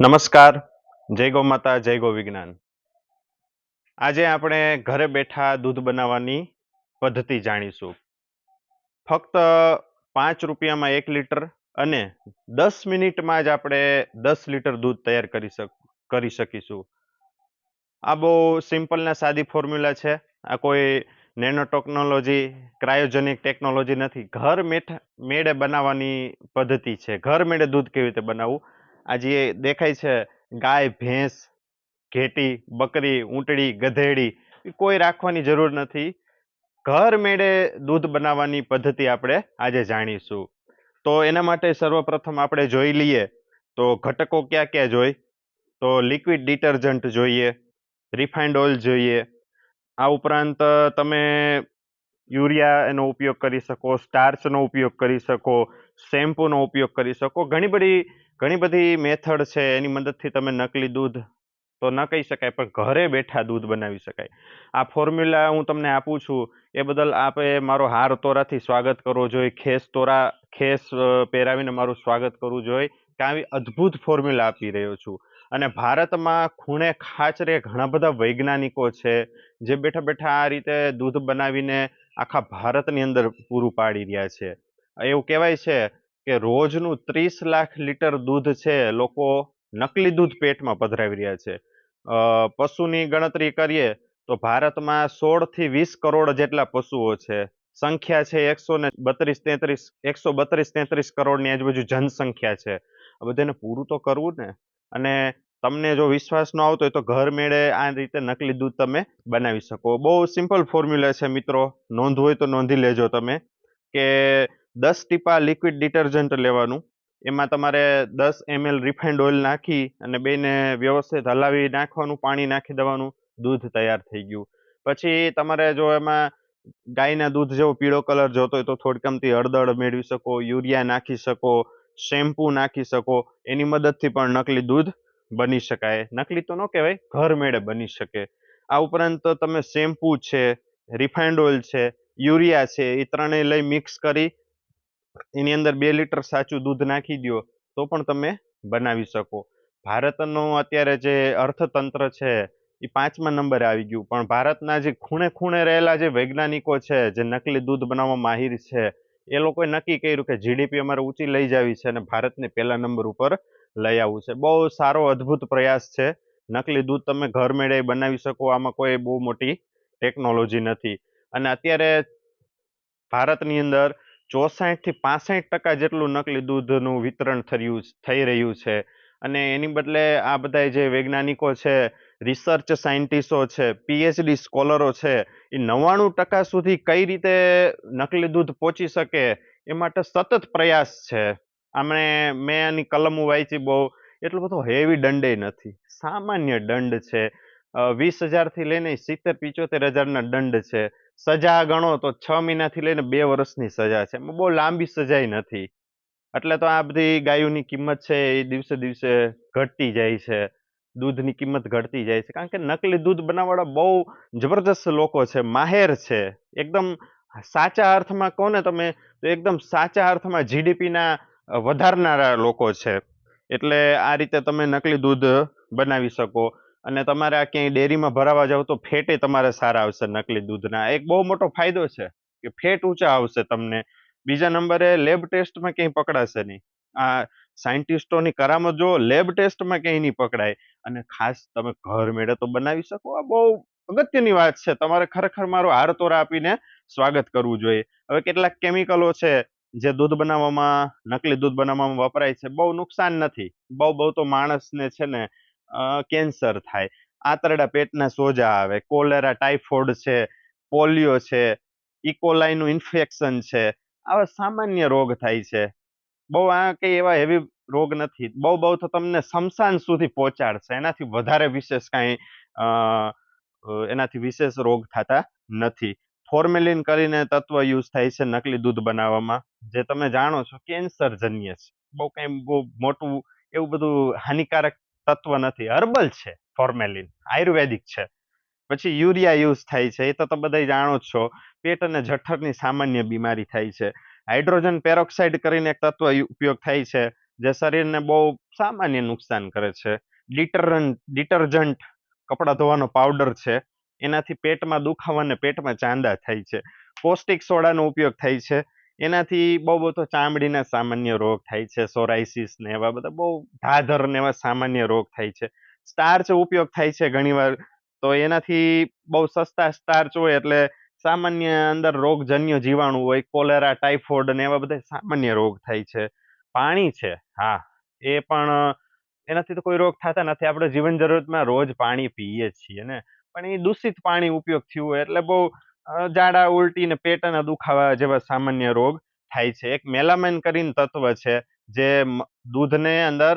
નમસ્કાર. જય ગૌ માતા, જય ગૌ વિજ્ઞાન. આજે આપણે ઘરે બેઠા દૂધ બનાવવાની પદ્ધતિ જાણીશું. ફક્ત પાંચ રૂપિયામાં એક લીટર અને દસ મિનિટમાં જ આપણે દસ લીટર દૂધ તૈયાર કરી શક, કરી શકીશું. આ બહુ સિમ્પલ ને સાદી ફોર્મ્યુલા છે. આ કોઈ નેનો ટેકનોલોજી, ક્રાયોજેનિક ટેકનોલોજી નથી. ઘર મેઠ, મેળે બનાવવાની પદ્ધતિ છે. ઘર મેળે દૂધ કેવી રીતે બનાવવું? આ જે દેખાય છે, ગાય, ભેંસ, ઘેટી, બકરી, ઊંટડી, ગધેડી કોઈ રાખવાની જરૂર નથી. ઘર મેળે દૂધ બનાવવાની પદ્ધતિ આપણે આજે જાણીશું. તો એના માટે સર્વપ્રથમ આપણે જોઈ લઈએ, તો ઘટકો ક્યાં ક્યાં જોઈ? તો લિક્વિડ ડિટર્જન્ટ જોઈએ રિફાઇન્ડ ઓઇલ જોઈએ. આ ઉપરાંત તમે યુરિયા એનો ઉપયોગ કરી શકો સ્ટાર્ચનો ઉપયોગ કરી શકો શેમ્પૂનો ઉપયોગ કરી શકો. ઘણી બધી ઘણી બધી મેથડ છે, એની મદદથી તમે નકલી દૂધ તો ન કહી શકાય, પણ ઘરે બેઠા દૂધ બનાવી શકાય. આ ફોર્મ્યુલા હું તમને આપું છું, એ બદલ આપે મારો હાર તોરાથી સ્વાગત કરવો જોઈએ, ખેસ તોરા, ખેસ પહેરાવીને મારું સ્વાગત કરવું જોઈએ, કે આવી અદ્ભુત ફોર્મ્યુલા આપી રહ્યો છું. અને ભારતમાં ખૂણે ખાચરે ઘણા બધા વૈજ્ઞાનિકો છે, જે બેઠા બેઠા આ રીતે દૂધ બનાવીને આખા ભારતની અંદર પૂરું પાડી રહ્યા છે. એવું કહેવાય છે કે રોજનું ત્રીસ લાખ લીટર દૂધ છે લોકો નકલી દૂધ પેટમાં પધરાવી રહ્યા છે. પશુની ગણતરી કરીએ તો ભારતમાં સોળથી વીસ કરોડ જેટલા પશુઓ છે. સંખ્યા છે એકસો ને બત્રીસ તેત્રીસ, એકસો બત્રીસ તેત્રીસ કરોડની આજુબાજુ જનસંખ્યા છે. આ બધાને પૂરું તો કરવું ને. અને તમને જો વિશ્વાસ ન આવતો હોય તો ઘર મેળે આ રીતે નકલી દૂધ તમે બનાવી શકો. બહુ સિમ્પલ ફોર્મ્યુલા છે મિત્રો. નોંધવું હોય તો નોંધી લેજો તમે કે દસ ટીપા લિક્વિડ ડિટર્જન્ટ લેવાનું. એમાં તમારે દસ એમએલ રિફાઇન્ડ ઓઇલ નાખી અને બેને વ્યવસ્થિત હલાવી નાખવાનું, પાણી નાખી દેવાનું, દૂધ તૈયાર થઈ ગયું. પછી તમારે જો એમાં ગાયના દૂધ જેવો પીળો કલર જોતો હોય તો થોડકમથી હળદર મેળવી શકો, યુરિયા નાખી શકો, શેમ્પૂ નાખી શકો, એની મદદથી પણ નકલી દૂધ બની શકાય. નકલી તો ન કહેવાય, ઘર મેળે બની શકે. આ ઉપરાંત તમે શેમ્પૂ છે રિફાઇન્ડ ઓઇલ છે, યુરિયા છે, એ ત્રણેય લઈ મિક્સ કરી એની અંદર બે લીટર સાચું દૂધ નાખી દ્યો, તો પણ તમે બનાવી શકો. ભારતનું અત્યારે જે અર્થતંત્ર છે એ પાંચમા નંબરે આવી ગયું. પણ ભારતના જે ખૂણે ખૂણે રહેલા જે વૈજ્ઞાનિકો છે, જે નકલી દૂધ બનાવવા માહિર છે, એ લોકોએ નક્કી કર્યું કે જીડીપી અમારે ઊંચી લઈ જાવી છે અને ભારતને પહેલા નંબર ઉપર લઈ આવવું છે. બહુ સારો, અદ્ભુત પ્રયાસ છે. નકલી દૂધ તમે ઘર મેળે બનાવી શકો, આમાં કોઈ બહુ મોટી ટેકનોલોજી નથી. અને અત્યારે ભારતની અંદર ચોસાઠથી પાસઠ ટકા જેટલું નકલી દૂધનું વિતરણ થયું થઈ રહ્યું છે. અને એની બદલે આ બધા જે વૈજ્ઞાનિકો છે રિસર્ચ સાયન્ટિસ્ટો છે પીએચડી સ્કોલરો છે, એ નવ્વાણું ટકા સુધી કઈ રીતે નકલી દૂધ પહોંચી શકે એ માટે સતત પ્રયાસ છે. આમણે મેં આની કલમો વાંચી બહુ. એટલો બધો હેવી દંડે નથી. સામાન્ય દંડ છે. વીસ હજારથી લઈને સિત્તેર, પિચોતેર હજારના દંડ છે. સજા ગણો તો છ મહિનાથી લઈને બે વર્ષની સજા છે. બહુ લાંબી સજાય નથી. એટલે તો આ બધી ગાયોની કિંમત છે એ દિવસે દિવસે ઘટતી જાય છે. દૂધની કિંમત ઘટતી જાય છે. કારણ કે નકલી દૂધ બનાવવાળા બહુ જબરજસ્ત લોકો છે. માહેર છે. એકદમ સાચા અર્થમાં કહો ને તમે, તો એકદમ સાચા અર્થમાં જીડીપીના વધારનારા લોકો છે. એટલે આ રીતે તમે નકલી દૂધ બનાવી શકો. અને તમારે આ ક્યાંય ડેરીમાં ભરાવા જાવ તો ફેટે તમારે સારા આવશે નકલી દૂધના. એક બહુ મોટો ફાયદો છે કે ફેટ ઊંચા આવશે તમને. બીજા નંબરે લેબ ટેસ્ટમાં ક્યાંય પકડાશે નહીં. આ સાયન્ટિસ્ટોની કરામત જો લેબ ટેસ્ટમાં ક્યાંય નહીં પકડાય. અને ખાસ તમે ઘર મેળે તો બનાવી શકો. આ બહુ અગત્યની વાત છે. તમારે ખરેખર મારો હારતોરા આપીને સ્વાગત કરવું જોઈએ. હવે કેટલાક કેમિકલો છે જે દૂધ બનાવવામાં, નકલી દૂધ બનાવવામાં વપરાય છે. બહુ નુકસાન નથી. બહુ બહુ તો માણસને છે ને કેન્સર થાય. આંતરડા પેટના સોજા આવે, કોલેરા ટાઇફોઇડ છે, પોલિયો છે ઇકોલાઈનું ઇન્ફેક્શન છે, આવા સામાન્ય રોગ થાય છે. બહુ આ કંઈ એવા હેવી રોગ નથી. બહુ બહુ તો તમને શમશાન સુધી પહોંચાડશે. એનાથી વધારે વિશેષ કાંઈ એનાથી વિશેષ રોગ થતા નથી. ફોર્મેલિન કરીને તત્વ યુઝ થાય છે નકલી દૂધ બનાવવામાં. જે તમે જાણો છો, કેન્સરજન્ય છે. બહુ કંઈ બહુ મોટું એવું બધું હાનિકારક તત્વ નથી. હર્બલ છે, ફોર્મેલિન. આયુર્વેદિક છે. પછી યુરિયા યુઝ થાય છે, એ તો તમે બધા જાણો જ છો. પેટ અને જઠરની સામાન્ય બીમારી થાય છે. હાઇડ્રોજન પેરોક્સાઇડ કરીને એક તત્વ ઉપયોગ થાય છે, જે શરીરને બહુ સામાન્ય નુકસાન કરે છે. ડિટરન્ટ ડિટરજન્ટ કપડાં ધોવાનો પાવડર છે, એનાથી પેટમાં દુખાવા અને પેટમાં ચાંદા થાય છે. પૌષ્ટિક સોડાનો ઉપયોગ થાય છે. એનાથી બહુ બધો ચામડીના સામાન્ય રોગ થાય છે સોરાઇસિસ ને એવા બધા બહુ ધાધર ને એવા સામાન્ય રોગ થાય છે. સ્ટાર્ચ ઉપયોગ થાય છે ઘણીવાર, તો એનાથી બહુ સસ્તા સ્ટાર્ચ હોય એટલે સામાન્ય અંદર રોગજન્ય જીવાણુ હોય કોલેરા ટાઇફોઇડ ને એવા બધા સામાન્ય રોગ થાય છે. પાણી છે, હા, એ પણ એનાથી તો કોઈ રોગ થતા નથી. આપણે જીવન જરૂરતમાં રોજ પાણી પીએ છીએ ને. પણ એ દૂષિત પાણી ઉપયોગ થયું હોય એટલે બહુ ઝાડા ઉલટી ને પેટના દુખાવા જેવા સામાન્ય રોગ થાય છે. એક મેલામાઇન કરીને તત્વ છે જે દૂધને અંદર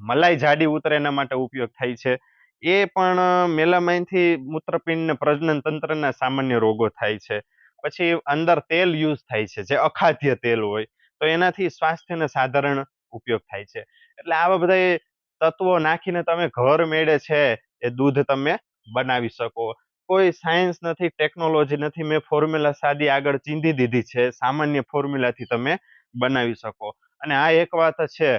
મલાઈ જાડી ઉતરે એના માટે ઉપયોગ થાય છે. એ પણ મેલામાઇનથી મૂત્રપિંડ ને પ્રજનન તંત્રના સામાન્ય રોગો થાય છે. પછી અંદર તેલ યુઝ થાય છે, જે અખાદ્ય તેલ હોય, તો એનાથી સ્વાસ્થ્યને સાધારણ ઉપયોગ થાય છે. એટલે આવા બધા તત્વો નાખીને તમે ઘર મેળે છે એ દૂધ તમે બનાવી શકો. કોઈ સાયન્સ નથી ટેકનોલોજી નથી, મેં ફોર્મ્યુલા સાદી આગળ ચીંધી દીધી છે. સામાન્ય ફોર્મ્યુલાથી તમે બનાવી શકો. અને આ એક વાત છે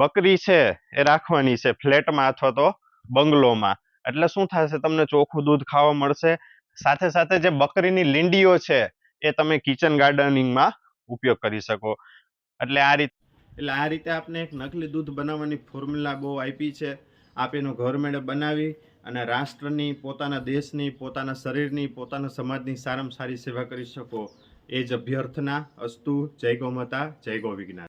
બકરી છે એ રાખવાની છે ફ્લેટમાં અથવા તો બંગલોમાં. એટલે શું થશે? તમને ચોખ્ખું દૂધ ખાવા મળશે. સાથે સાથે જે બકરીની લીંડીઓ છે એ તમે કિચન ગાર્ડનિંગમાં ઉપયોગ કરી શકો. એટલે આ રીત એટલે આ રીતે આપને એક નકલી દૂધ બનાવવાની ફોર્મ્યુલા બહુ આપી છે. આપ એનું મેળે બનાવી અને રાષ્ટ્રની, પોતાના દેશની, પોતાના શરીરની, પોતાના સમાજની સારામાં સારી સેવા કરી શકો. એ જ અભ્યર્થના અસ્તુ જય ગૌ માતા, જય ગૌ વિજ્ઞાન.